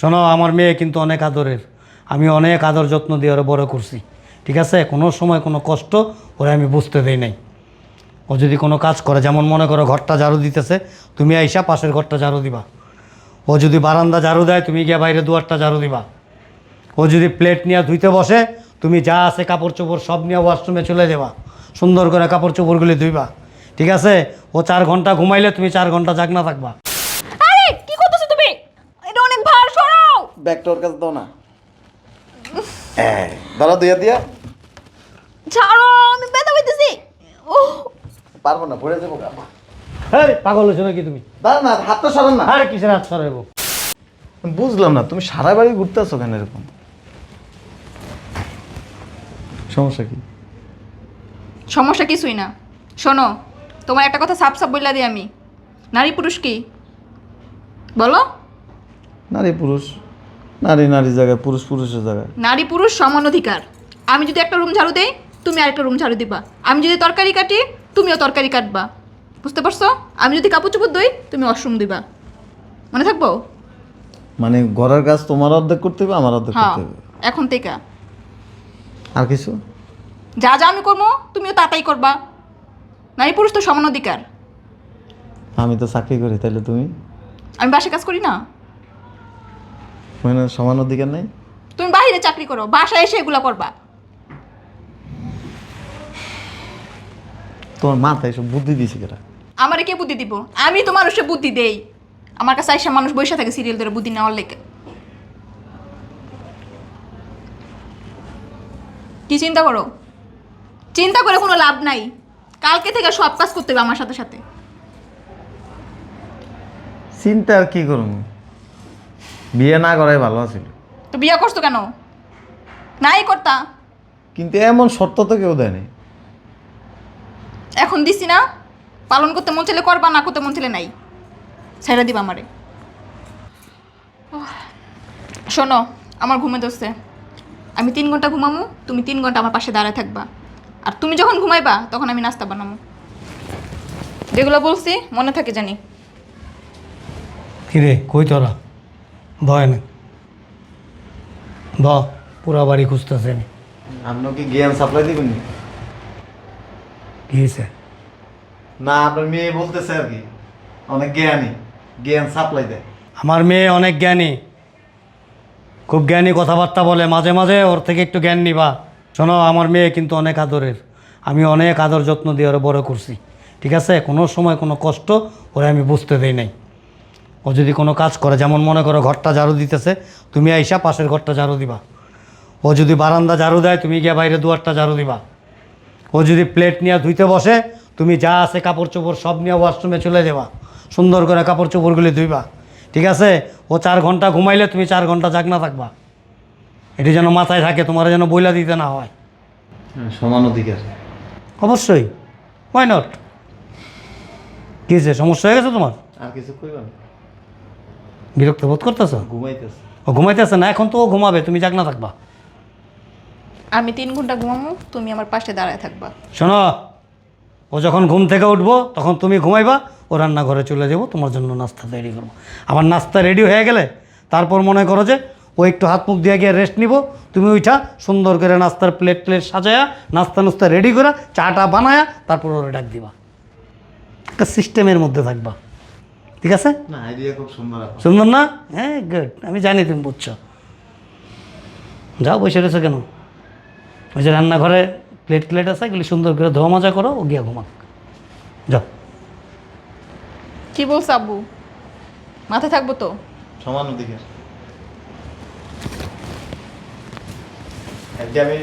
শোনো, আমার মেয়ে কিন্তু অনেক আদরের। আমি অনেক আদর যত্ন দিয়ে ওরা বড় করছি। ঠিক আছে? কোনো সময় কোনো কষ্ট ওরা আমি বুঝতে দেই নাই। ও যদি কোনো কাজ করে, যেমন মনে করো ঘরটা ঝাড়ু দিতেছে, তুমি আইসা পাশের ঘরটা ঝাড়ু দিবা। ও যদি বারান্দা ঝাড়ু দেয়, তুমি গিয়ে বাইরে দুয়ারটা ঝাড়ু দিবা। ও যদি প্লেট নিয়ে ধুইতে বসে, তুমি যা আছে কাপড় চোপড় সব নিয়ে ওয়াশরুমে চলে যাবা। সুন্দর করে কাপড় চোপড়গুলি ধুইবা। ঠিক আছে? ও চার ঘণ্টা ঘুমাইলে তুমি চার ঘণ্টা জাগনা থাকবা আরে কি করতেছো তুমি এটা অনেক ভার সরাও ব্যাগটা ওর কাছে দাও না। ধরো দুইয়া দিয়া। ছাড়ো আমি ব্যথা পাইতেছি। ও পারব না পড়ে যাব গা। হ্যাঁ পাগল হয়েছো নাকি তুমি? দাঁড়া না হাতটা সরান না। আরে কিসের হাত সরাইবো? বুঝলাম না তুমি সারা বাড়ি ঘুরতে আসো কেন এরকম? সমস্যা কি? সমস্যা কিছুই না। শোনো তোমার একটা কথা সাপ সাপ বললা দিই আমি। নারী পুরুষ কি? বলো। নারী পুরুষ। নারী নারী জায়গায় পুরুষ পুরুষের জায়গায়। নারী পুরুষ সমান অধিকার। আমি যদি একটা রুম ঝাড়ু দেই তুমি আরেকটা রুম ঝাড়ু দিবা। আমি যদি তরকারি কাটি তুমিও তরকারি কাটবা। বুঝতে পারছ? আমি যদি কাপড় চোপড় দই তুমি ওয়াশরুম দিবা। মনে থাকব? মানে ঘরের কাজ তোমার অর্ধেক করতে হবে আমার অর্ধেক হ্যাঁ করতে হবে। এখন থেকে। আর কিছু? যা যা আমি করব তুমিও তাতাই করবা। নারী পুরুষ তো সমান অধিকার। আমি তো চাকরি করি তাহলে তুমি? আমি বাসে কাজ করি না? মানে সমান অধিকার নেই? তুমি বাইরে চাকরি করো বাসায় এসে এগুলো করবা। তোমার মাথায় সব বুদ্ধি দিয়েছে কেটা? আমারে কে বুদ্ধি দিব? আমি তো মানুষে বুদ্ধি দেই। আমার কাছে আইসা মানুষ বসে থাকে সিরিয়াল ধরে বুদ্ধি নেওয়ার লেগে। কি চিন্তা করো? চিন্তা করে কোনো লাভ নাই। কালকে থেকে সব কাজ করতে হবে আমার সাথে সাথে। চিন্তা আর কি করুন বিয়ে না করাই ভালো আছিল। তো বিয়ে করছ কেন? নাই করতা। কিন্তু এমন শর্ত তো কেউ দেয়নি। এখন দিছি না পালন করতে মন চাইলে করবা না করতে মন চাইলে নাই। ছেড়ে দিবা আমারে। শোনো আমার ঘুমে দোষে আমি তিন ঘণ্টা ঘুমামু তুমি তিন ঘণ্টা আমার পাশে দাঁড়ায় থাকবা। আর তুমি যখন ঘুমাইবা তখন আমি নাস্তা বানামু। যেগুলো বলছি মনে থাকে জানি। কিরে কই তোরা? ভয় না ব পুরা বাড়ি খুঁজতেছে আমি আপনি কি জ্ঞান সাপ্লাই দিবেন কি হয়েছে না আপনার মেয়ে বলতেছে আর কি অনেক জ্ঞানী জ্ঞান সাপ্লাই দেয়। আমার মেয়ে অনেক জ্ঞানী খুব জ্ঞানী কথাবার্তা বলে মাঝে মাঝে ওর থেকে একটু জ্ঞান নিবা। শোনো আমার মেয়ে কিন্তু অনেক আদরের আমি অনেক আদর যত্ন দিয়ে ওরা বড় করছি ঠিক আছে? কোনো সময় কোনো কষ্ট ওরা আমি বুঝতে দেই নাই। ও যদি কোনো কাজ করে যেমন মনে করো ঘরটা ঝাড়ু দিতেছে তুমি আইসা পাশের ঘরটা ঝাড়ু দিবা। ও যদি বারান্দা ঝাড়ু দেয় তুমি গিয়ে বাইরে দুয়ারটা ঝাড়ু দিবা। ও যদি প্লেট নিয়ে ধুইতে বসে তুমি যা আছে কাপড় চোপড় সব নিয়ে ওয়াশরুমে চলে যাবা। সুন্দর করে কাপড় চোপড়গুলি ধুইবা। ঠিক আছে? ও চার ঘণ্টা ঘুমাইলে তুমি চার ঘণ্টা জাগনা থাকবা। এটি যেন মাথায় থাকে তোমার যেন বইলা দিতে না হয়। সমান অধিকার। অবশ্যই। ওয়াই নট কী সমস্যা হয়ে গেছে তোমার? আর কিছু কইবেন? বিরক্ত বোধ করতেছো? ঘুমাইতেছে। ও ঘুমাইতেছে না এখন তো ও ঘুমাবে তুমি যাক জাগনা থাকবা। আমি তিন ঘণ্টা ঘুমাবো তুমি আমার পাশে দাঁড়ায় থাকবা। শোনো ও যখন ঘুম থেকে উঠবো তখন তুমি ঘুমাইবা ও রান্নাঘরে চলে যাব তোমার জন্য নাস্তা তৈরি করব। আমার নাস্তা রেডি হয়ে গেলে তারপর মনে করো যে ও একটু হাত মুখ দিয়ে গিয়ে রেস্ট নিব তুমি ওইটা সুন্দর করে নাস্তার প্লেট প্লেট সাজায়া নাস্তা নাস্তা রেডি করে চাটা বানায়া তারপর ওরা ডাক দিবা। একটা সিস্টেমের মধ্যে থাকবা। ঠিক আছে? না আইডিয়া খুব সুন্দর সুন্দর না? হ্যাঁ গুড আমি জানি তুমি বুঝছ। যাও বসে রয়েছো কেন? ওই যে রান্নাঘরে প্লেট প্লেট আছে এগুলি সুন্দর করে ধোয়া মজা করো ও গিয়া ঘুমাক। যাও। কি বলছ আব্বু? মাথায় থাকব তো? সমান অধিকার আজকে আমি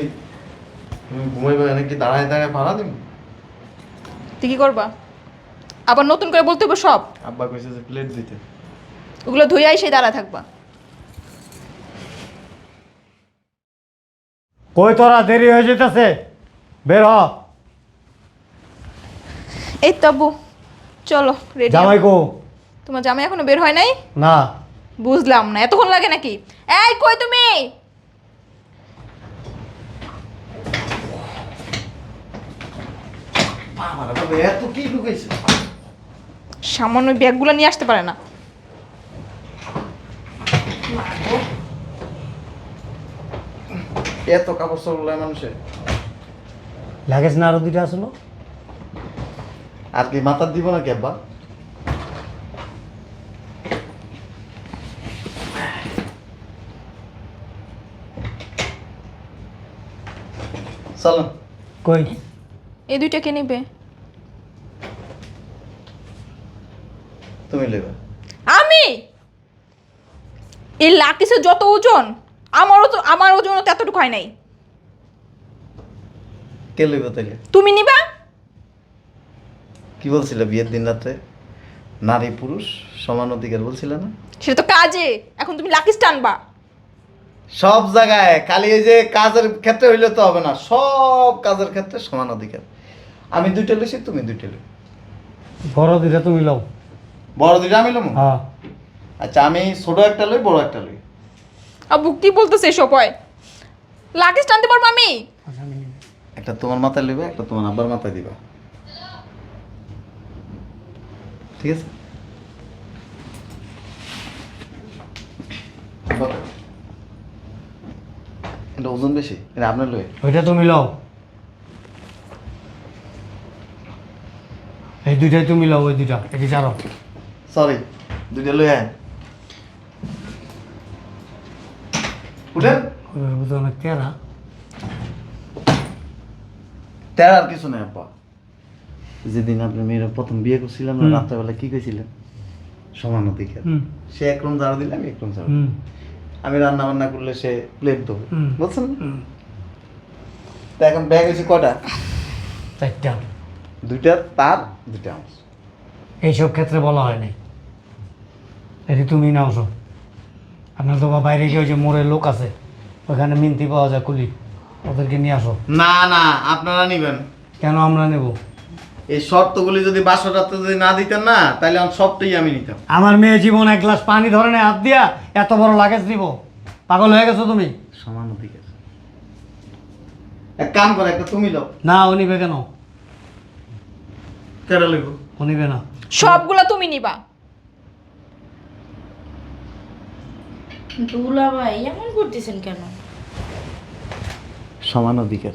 ঘুমাইবে এনে কি দাঁড়ায় দাঁড়ায় ভাড়া দিন তুই কি করবা? আবার নতুন করে বলতে হবে সব? আব্বা কইছে যে প্লেট দিতে। ওগুলো ধুইয়াই সেই দাঁড়ায় থাকবা। কই তোরা দেরি হয়ে যেতেছে? বের হ। এই তো আব্বু চলো রেডি জামাই কো। তোমার জামাই এখনও বের হয় নাই? না। বুঝলাম না এতক্ষণ লাগে নাকি? এই কই তুমি? এত কি ঢুকাইছে সামান্য ব্যাগগুলো নিয়ে আসতে পারে না। এত কাপড় চোপড় লয় মানুষের লাগেজ না আরও দুইটা আসলো? আর কি মাথার দিব না কি আব্বা? চলো। কই? এই দুইটা কে নিবে? তুমি লেবে আমি? এই লাকিসের যত ওজন আমারও তো আমার ওজনও তো এতটুকু হয় নাই। কে লেবে তাইলে? তুমি নিবা? কি বলছিলে বিয়ের দিন রাত্রে নারী পুরুষ সমান অধিকার বলছিলে না? সেটা তো কাজে এখন তুমি লাকিস টানবা সব জায়গায় খালি এই যে কাজের ক্ষেত্রে হইলে তো হবে না সব কাজের ক্ষেত্রে সমান অধিকার। আমি দুইটা লইছি তুমি দুইটা লই বড় দুইটা তুমি লও। বড় দুইটা আমি লম? হ্যাঁ। আচ্ছা আমি ছোট একটা লই বড় একটা লই। আবু কি বলতেছে এসব হয়। লাকিস টানতে পারব আমি? আচ্ছা। একটা তোমার মাথায় লইবে একটা তোমার আব্বার মাথায় দিবা। ঠিক আছে? এটা ওজন বেশি? এটা আপনার লই। ওইটা তুমি লও। এই দুইটাই তুমি লও ওই দুইটা এটি চারো সরি দুইটা লই আয় উঠেন। ওই বুঝতে অনেক তেরা তের আর কিছু নেই আপা যেদিন আপনি মেয়েরা প্রথম বিয়ে করছিলাম না। রাত্রেবেলা কি কইছিলেন? সমান অধিকার। সে এক রুম ঝাড়ু দিলে আমি এক রুম ঝাড়ু আমি রান্না বান্না করলে সে প্লেট দেবো। বুঝছেন? তা এখন ব্যাগ হয়েছে কটা চারটা। দুইটা তার দুইটা আমার এইসব ক্ষেত্রে বলা হয় নাই। এটি তুমি নাও সব আপনার তো বা বাইরে গিয়ে ওই যে মোড়ের লোক আছে ওখানে মিনতি পাওয়া যায় কুলি। ওদেরকে নিয়ে আসো। না না আপনারা নিবেন। কেন আমরা নেব? এই শর্তগুলি যদি বাসটাতে যদি না দিতেন না তাহলে আমার সবটাই আমি নিতাম। আমার মেয়ে জীবন এক গ্লাস পানি ধরে নেয় হাত দিয়া এত বড় লাগেজ দিব পাগল হয়ে গেছো তুমি? সমান অধিকার। এক কাম করে একটা তুমি দাও না ও নিবে কেন? কেটে লইব ও নিবে না। সবগুলো তুমি নিবা। দুলা ভাই এমন করতেছেন কেন? সমান অধিকার।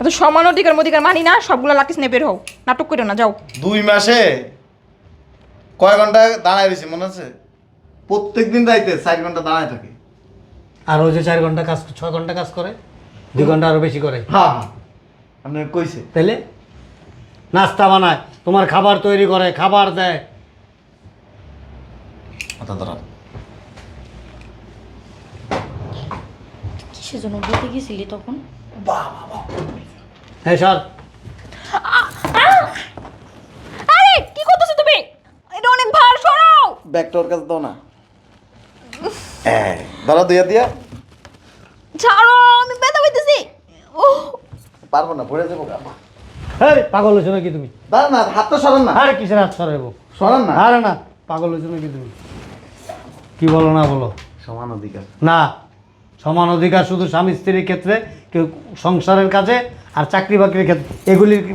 এত সমান অধিকার অধিকার মানি না সবগুলো লাকিস নিয়ে বের হও। নাটক করো না যাও। দুই মাসে কয় ঘণ্টা দাঁড়ায় রয়েছি মনে আছে? প্রত্যেক দিন রাইতে চার ঘণ্টা দাঁড়ায় থাকে। আর ও যে চার ঘণ্টা কাজ ছয় ঘণ্টা কাজ করে দুই ঘণ্টা আরও বেশি করে। হ্যাঁ হ্যাঁ। আপনি কইছে। তাইলে? নাস্তা বানায় তোমার খাবার তৈরি করে খাবার দেয়। দাঁড়ান কিসের জন্য বলতে গেছিলি তখন? হ্যাঁ আরে কি করতেছো তুমি? এটা অনেক ভার সরাও। ব্যাগটা ওর কাছে দাও না। এই, ধরো দিয়া দিয়া। ছাড়ো আমি ব্যথা পাইতেছি। ও পারব না পড়ে যাব গা। হ্যাঁ পাগল হয়েছো নাকি তুমি? না হাতটা সরান না। আরে কিসের হাত সরাইবো? সরান না। আরে না পাগল হয়েছো নাকি তুমি? কি বলো না বলো? সমান অধিকার। না সমান অধিকার শুধু স্বামী স্ত্রীর ক্ষেত্রে কেউ সংসারের কাজে আর চাকরি বাকরির ক্ষেত্রে এগুলির কি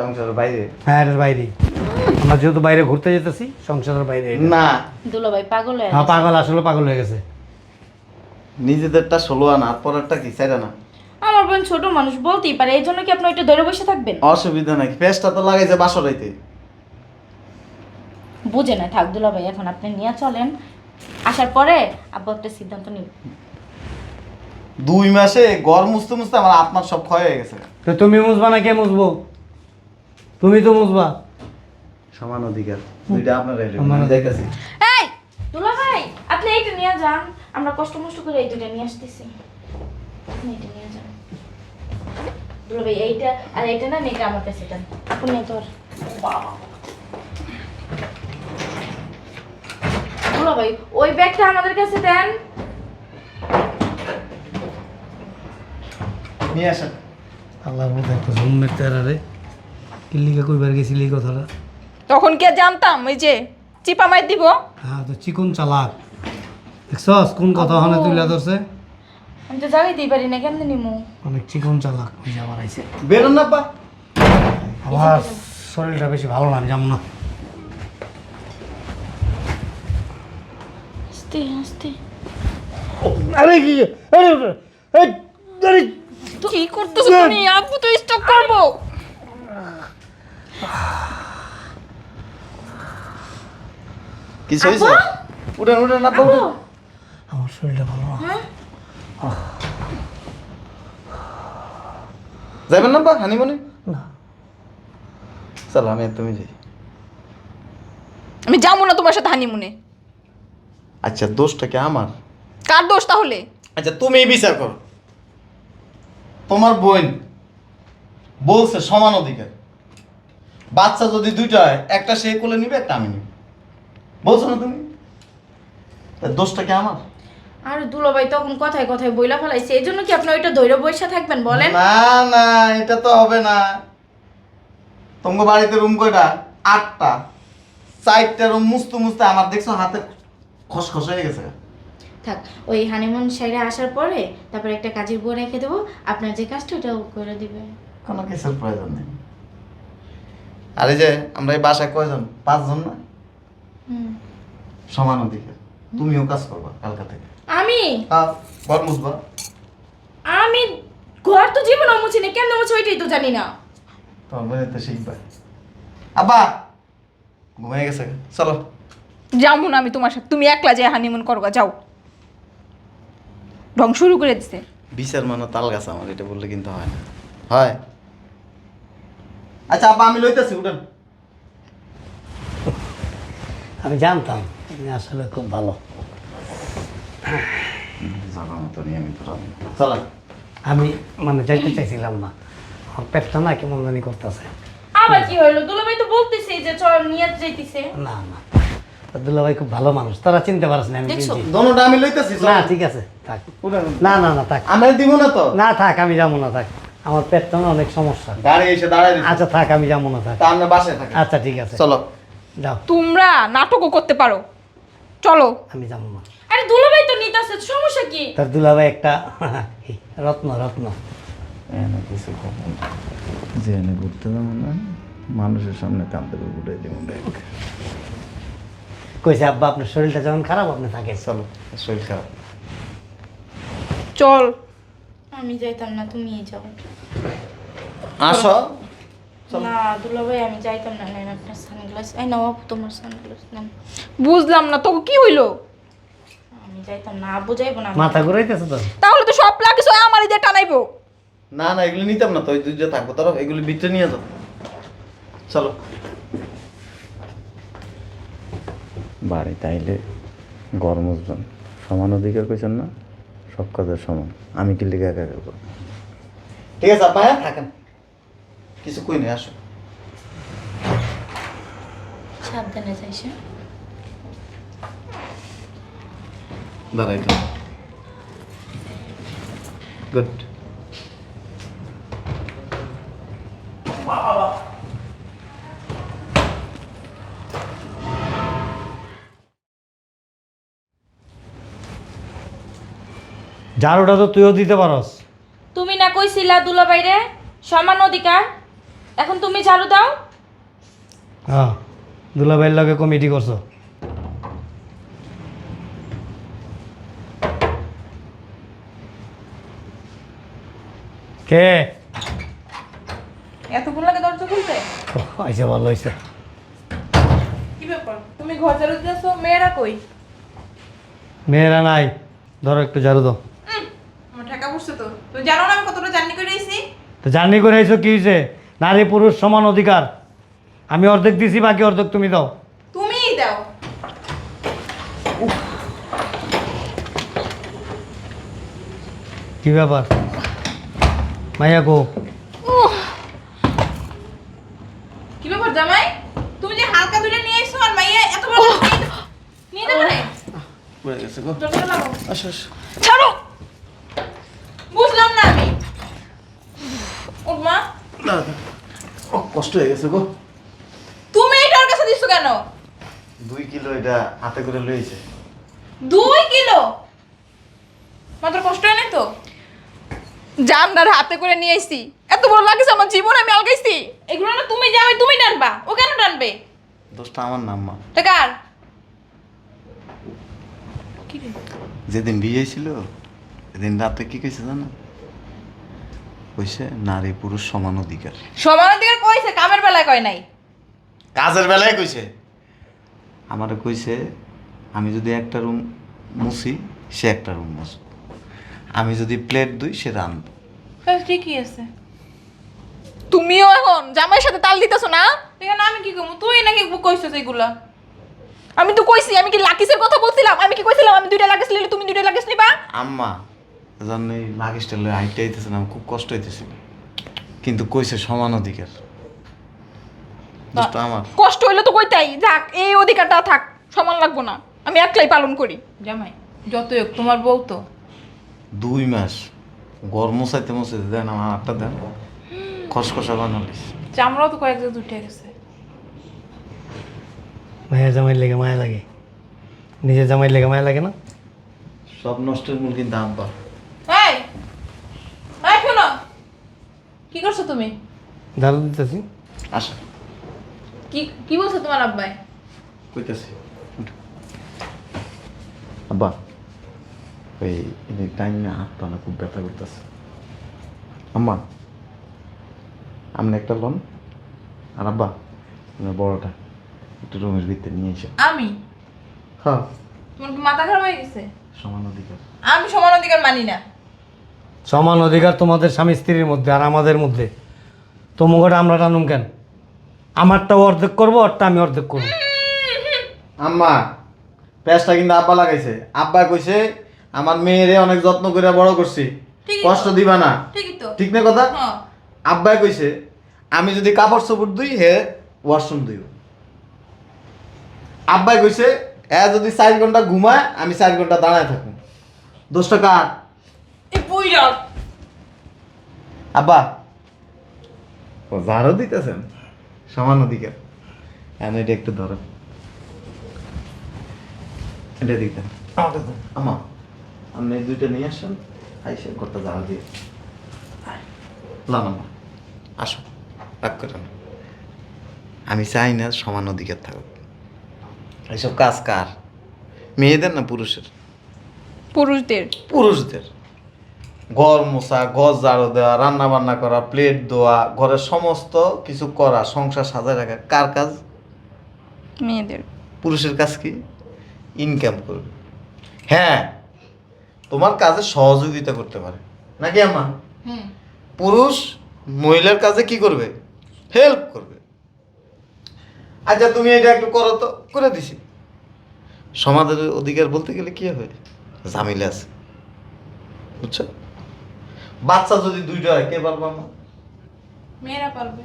সংসারের বাইরে? হ্যাঁ এর বাইরে। আমরা যেহেতু বাইরে ঘুরতে যেতেছি সংসারের বাইরে না। দুলা ভাই পাগল হ্যাঁ পাগল আসলে পাগল হয়ে গেছে। নিজেদেরটা ষোলো আনা আর পরেরটা কি চাই না? আমার বোন ছোট মানুষ বলতেই পারে এই জন্য কি আপনি ওইটা ধরে বসে থাকবেন? অসুবিধা নাই পেস্টটা তো লাগাইছে বাসরাইতে বুঝে না। থাক দুলা ভাই এখন আপনি নিয়ে চলেন। আসার পরে আব্বু একটা সিদ্ধান্ত নিব। দুই মাসে গড় মুছতে মুছতে আমার আত্মার সব ক্ষয় হয়ে গেছে। তো তুমি মুছবা না কে মুছবো? তুমি তো মুছবা। সমান অধিকার। দুইটা আপনার আমার- দেখেছি এই দুলা ভাই আপনি এইটা নিয়ে যান। আমরা কষ্ট মষ্ট করে এই দুটা নিয়ে আসতেছি। আপনি এটা নিয়ে যান। দুলা ভাই এইটা আর এইটা না এটা আমার কাছে দেন। আপনি তোর দুলা ভাই ওই ব্যাগটা আমাদের কাছে দেন। নিয়ে আসেন। আল্লাহর মধ্যে একটা জন্মের তেরারে কিল্লিকা কইবার গেছিলি এই কথাটা? তখন কি আর জানতাম ওই যে চিপা মাই দিব? হ্যাঁ তো চিকন চালাক। দেখছস কোন কথা হনে তুলে ধরছে? আমি তো যাই দিই পারি না কেমন নিমু? অনেক চিকন চালাক। ওই যে আবার আইছে বেরোন না পা আমার শরীরটা বেশি ভালো না আমি যাব না। আস্তে আস্তে আরে কি আরে আরে। কি করতেছো তুমি? আব্বু তো স্টপ করব। কিছু হয়েছে উঠেন উঠেন না আপু আমার শরীরটা ভালো না। হ্যাঁ? যাবেন না বা হানিমুনে? না। চলো আমি তুমি যাই। আমি যাব না তোমার সাথে হানিমুনে। আচ্ছা দোষটা কি আমার? কার দোষ তাহলে? আচ্ছা তুমি বিচার করো। তোমার বোন বলছে সমান অধিকার। বাচ্চা যদি দুইটা হয় একটা সে কোলে নিবে একটা আমি নিব। বলছো না তুমি? তা দোষটা কি আমার? আর দুলাভাই তখন কথায় কথায় বইলা ফেলাইছে। এই জন্য কি আপনি ওইটা ধৈর্য বৈশা থাকবেন বলেন? না না এটা তো হবে না। তোমার বাড়িতে রুম কয়টা? আটটা। চারটা রুম মুছতে মুছতে আমার দেখছ হাতে খসখস হয়ে গেছে। থাক ওই হানিমুন সাইডে আসার পরে তারপর একটা কাজের বউ রেখে দেবো আপনার যে কাজটা ওটাও করে দিবে। কোনো কিছুর প্রয়োজন নেই। আর এই যে আমরা এই বাসায় কয়জন? পাঁচজন না। সমান অধিকার তুমিও কাজ করবা কালকা থেকে। আমি? হ্যাঁ ঘর মুছবা। আমি? ঘর তো জীবন মুছি না কেন মুছি ওইটাই তো জানি না। তোমার তো শিখবা। আব্বা! ঘুমিয়ে গেছে। চলো। যাব না আমি তোমার সাথে। তুমি একলা যে হানিমুন করবা যাও। ঢং শুরু করে দিছে। বিচার মানো তাল গাছ আমার এটা বললে কিন্তু হয় না। হয়। আচ্ছা আব্বা আমি লইতেছি উঠেন। আমি জানতাম তুমি আসলে খুব ভালো। যাবার মতো নিয়ে আমি চলো। আমি মানে যাইতে চাইছিলাম না। আমার পেটটা না কেমন জানি করতেছে। আবার কি হইল? দুলাভাই তো বলতেছে যে চল নিয়ে যাইতেছে। না না। দুলাভাই খুব ভালো মানুষ। তারা চিনতে পারছ না আমি দেখছ? দোনোটা আমি লইতেছি না ঠিক আছে থাক। না না না থাক। আমি দিব না তো? না থাক আমি যাব না থাক। আমার পেটটা না অনেক সমস্যা। গাড়ি এসে দাঁড়ায় আচ্ছা থাক আমি যাব না থাক। তা আমরা বাসায় থাকি। আচ্ছা ঠিক আছে। চলো। যাও। তোমরা নাটকও করতে পারো। চলো। আমি যাব না। আরে দুলাভাই তো নিতেছে সমস্যা কি? তার দুলাভাই একটা রত্ন রত্ন। কিছু খবর যে এনে ঘুরতে যাব না মানুষের সামনে কান্দে উঠে দিব কইছে আব্বা আপনার শরীরটা যখন খারাপ আপনি থাকে। চলো শরীর খারাপ। চল। আমি যাইতাম না তুমিই যাও। আসো। না দুলাভাই আমি যাইতাম না নেন আপনার সানগ্লাস এই নাও আপু তোমার সানগ্লাস নেন বুঝলাম না তোকে কি হইল? আমি যাইতাম না আব্বু যাইবো না। মাথা ঘুরাইতেছে তো? তাহলে তো সব লাগিস আমারই দিয়ে টানাইবো। না না এগুলো নিতাম না তো ওই দুইটা থাকব তারা এগুলি ভিতরে নিয়ে যাও। চলো। বাড়িতে তাইলে গরম উঠবেন সমান অধিকার কইছেন না সব কাজের সমান। আমি কি লিখে একা একা করব? ঠিক আছে আপা হ্যাঁ? থাকেন। কিছু কই নেই আসো। সাবধানে যাইছে দাঁড়াই তো। গুড ঝাড়ুটা তো তুইও দিতে পারস। তুমি না কইছিলা দুলাভাই রে সমান অধিকার। এখন তুমি ঝাড়ু দাও। হ্যাঁ দুলাভাইয়ের লগে কমিটি করছ। কে? এতক্ষণ লাগে দরজা খুলতে? আইসে ভালো হয়েছে কি ব্যাপার? তুমি ঘর ঝাড়ু দিয়েছ মেয়েরা কই? মেয়েরা নাই। ধরো একটু ঝাড়ু দাও আমার ঠেকা পড়ছে তো তুমি জানো না আমি কতটা জার্নি করে এসেছি? তো জার্নি করে কি হয়েছে? নারী পুরুষ সমান অধিকার। আমি অর্ধেক দিছি বাকি অর্ধেক তুমি দাও। তুমিই দাও। কি ব্যাপার? মাইয়া গো কি ব্যাপার জামাই? তুমি যে হালকা দুটো নিয়ে এসো আর মাইয়া এত বড় নিয়ে না পড়ে গেছে গো। আসো আসো। ছাড়ো! বুঝলাম না আমি। ওর মা না। ও কষ্ট হয়ে গেছে গো। তুমি এটার কাছে দিছো কেন? দুই কিলো এটা হাতে করে লইছে। দুই কিলো? মাত্র কষ্ট হয় নাই তো? জামদার হাতে করে নিয়ে আইছি। এত বড় লাগিস আমার জীবন আমি আলগাইছি। এগুলো না তুমি যাবে তুমি টানবা। ও কেন টানবে? দোষটা আমার নাম মা কার? যেদিন বিয়ে ছিল সেদিন রাতে কি কইছে জানো? কইছে নারী পুরুষ সমান অধিকার। সমান অধিকার কইছে কামের বেলায় কয় নাই? কাজের বেলায় কইছে। আমারে কইছে আমি যদি একটা রুম মুছি সে একটা রুম মুছব। আমি যদি প্লেট দুই সে রান্ধব ঠিকই আছে। তুমিও এখন জামাইয়ের সাথে তাল দিতেছো না? এখানে আমি কি করব? তুই নাকি কইছিস এগুলা? আমি তো কইছি আমি কি লাকিসের কথা বলছিলাম? আমি কি কইছিলাম? আমি দুইটা লাকিস নিলে তুমি দুইটা লাকিস নিবা? আম্মা জানো এই লাগেজটা লয়ে হাইটে আইতেছে না খুব কষ্ট হইতেছিল কিন্তু কইছে সমান অধিকার। দোষটা আমার। কষ্ট হইলে তো কইতাই যাক এই অধিকারটা থাক সমান লাগবো না। আমি একলাই পালন করি। জামাই যতই হোক তোমার বউ তো। দুই মাস গড় মোছাইতে মোছাইতে দেন আমার হাতটা দেন। খসখসা বানালিস। চামড়াও তো কয়েক জায়গায় উঠে গেছে। মায়া জামাই লেগে মায়া লাগে। নিজের জামাই লেগে মায়া লাগে না? সব নষ্টের মূল কিন্তু আব্বা এই এই শোনো কি করছ তুমি? ঝাড়ু দিতেছি। আসো। কি কি বলছো তোমার আব্বাই? কইতাছি। আব্বা ওই এই টাইম না হাত পা না খুব ব্যথা করতেছে। আম্মা আপনি একটা লোন। আর আব্বা আপনার বড়টা একটু রুমের ভিতরে নিয়ে এসে। আমি? হ্যাঁ। তোমার কি মাথা খারাপ হয়ে গেছে? সমান অধিকার। আমি সমান অধিকার মানি না। সমান অধিকার তোমাদের স্বামী স্ত্রীর মধ্যে আর আমাদের মধ্যে। তোমাকে আমরা টানুম কেন? আমারটাও অর্ধেক করব ওরটা আমি অর্ধেক করব। আম্মা পেঁচটা কিন্তু আব্বা লাগাইছে। আব্বা কইছে আমার মেয়েরে অনেক যত্ন করে বড় করছি। কষ্ট দিবা না। ঠিক না কথা? হ্যাঁ। আব্বাই কইছে আমি যদি কাপড় চোপড় দুই হে ওয়াশরুম দুই আব্বাই কইছে এ যদি চার ঘণ্টা ঘুমায় আমি চার ঘণ্টা দাঁড়ায় থাকুন দোষটা কার? এই বুইরা আব্বা। ও ঝাড়ও দিতেছেন? সমান অধিকার এখন এটা একটু ধরো। এটা দিতেন আমা আপনি দুইটা নিয়ে আসেন আইসে করতে ঝাড় দিয়ে। লান আম্মা আসো রাগ করেন না। আমি চাই না সমান অধিকার থাকুক। এইসব কাজ কার? মেয়েদের না পুরুষের? পুরুষদের। পুরুষদের। ঘর মোছা ঘর ঝাড়ু দেওয়া রান্না বান্না করা প্লেট ধোয়া ঘরের সমস্ত কিছু করা সংসার সাজায় রাখা। কার কাজ? মেয়েদের। পুরুষের কাজ কি? ইনকাম করবে হ্যাঁ তোমার কাজে সহযোগিতা করতে পারে। নাকি আম্মা? হুম পুরুষ মহিলার কাজে কি করবে? হেল্প করবে। আচ্ছা তুমি এটা একটু করো তো করে দিছি। সমাজের অধিকার বলতে গেলে কি হবে ঝামেলা আছে। বুঝছ? বাচ্চা যদি দুইটা হয় কে পারব আমরা মেয়েরা পারবে।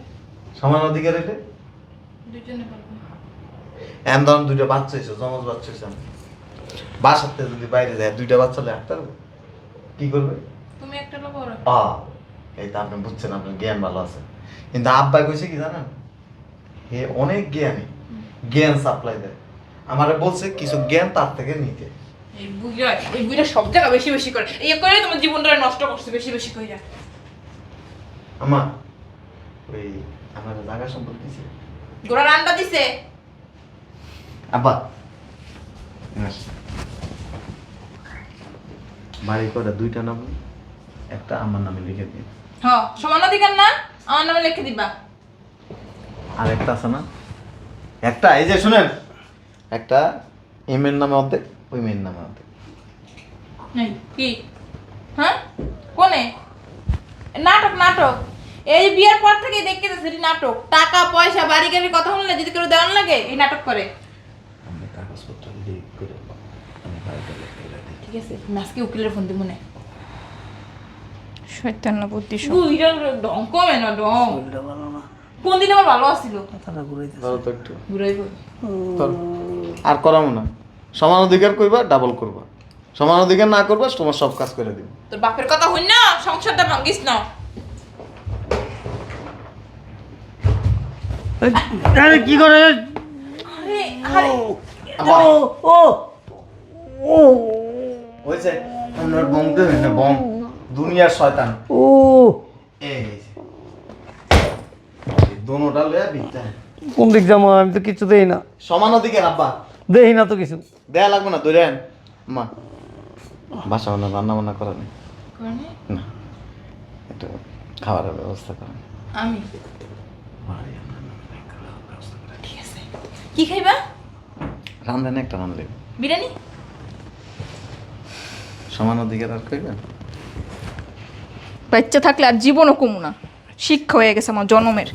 সমান অধিকার এটা? দুজনে পারবে। এমন ধরুন দুইটা বাচ্চা হয়েছে জমজ বাচ্চা হয়েছে থেকে যদি বাইরে যায় দুইটা বাচ্চা হলে হাঁটতে পারবে? কি করবে? তুমি একটা লোক ওরা আ এই তো আপনি বুঝছেন আপনার জ্ঞান ভালো আছে। কিন্তু আব্বা কইছে কি জানেন? হে অনেক জ্ঞানী জ্ঞান সাপ্লাই দেয়। আমারে বলছে কিছু জ্ঞান তার থেকে নিতে। এই বুইরা এই বুইরা সব জায়গা বেশি বেশি করে। এই করে তোমার জীবনটা নষ্ট করছে বেশি বেশি কইরা। আমা ওই আমার জায়গা সম্পর্কে দিছে গোড়া রান্না দিছে। আব্বা বাড়ি করে দুইটা নাম? একটা আমার নামে লিখে দিন। হ্যাঁ সমান অধিকার না? আমার নামে লিখে দিবা। আর একটা আছে না? একটা এই যে শুনেন। একটা এম এর নামে অর্ধেক। ওই মেয়ের নামে অর্ধেক কি? হ্যাঁ? কোনে? নাটক নাটক। এই বিয়ের পর থেকে দেখতে যাচ্ছি নাটক। টাকা পয়সা বাড়ি গাড়ির কথা শুনলে যদি কেউ দেওয়ার লাগে এই নাটক করে। আমি কাগজপত্র লিখ করে আমি বাড়িতে লিখে দিই ঠিক আছে তুমি উকিলের ফোন দিব না। শৈতান না বুদ্ধি বুইরা ডং কমে না ডং। কোন দিন আমার ভালো তো একটু। আর করামো না। সমান অধিকার করবা ডাবল করবা। সমান অধিকার না করবা তোমার সব কাজ করে দিব। তোর বাপের কথা হই না সংসারটা ভাঙ্গিস না। আরে কি করে? আরে আরে। ও ও ও। হয়েছে। আপনার বম দেবে না বম। দুনিয়ার শয়তান। ও। এই দোনোটা লয়া বিকতে কোন দিক যাব? আমি তো কিছু দেই না। সমান অধিকার আব্বা। দেই না তো কিছু। দেয়া লাগবে না ধরেন মা বাসা বান্না রান্না বান্না করা নেই। করে না একটু খাবারের ব্যবস্থা করেন। আমি? ঠিক আছে। কি খাইবা? রান্ধেন একটা রান্ধলে বিরিয়ানি? সমান অধিকার আর কইবেন? বাচ্চা থাকলে আর জীবনও কমু না। শিক্ষা হয়ে গেছে আমার জন্মের।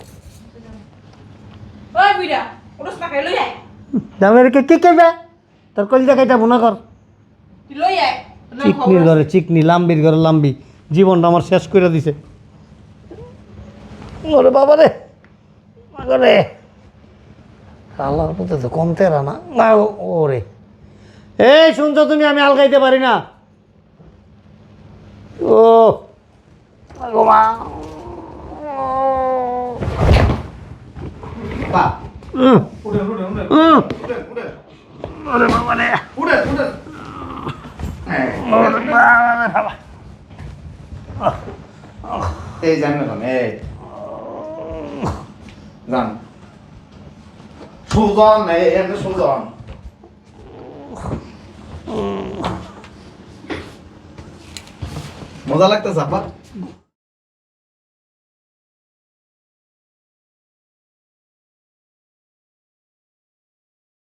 ওই বিড়া ওরস না খাই লই আয়। জামাইকে কি করবে তোর কলিজা কাইটা মনে কর। চিকনির ঘরে চিকনি লাম্বির ঘরে লাম্বি। জীবনটা আমার শেষ করে দিছে। ওরে বাবা রে রে আল্লাহর প্রতি তো কম তেরা না। না ওরে। এই শুনছো তুমি আমি আলগাইতে পারি না। ও। মা। বা উঠেন উঠেন উঠেন উম, উঠেন উঠেন ওরে বাবা রে উঠেন উঠেন হ্যাঁ, ওরে বাবা রে বাবা। এই যান এখন এই যান সুজন এই এমনি সুজন মজা লাগতেছে আপা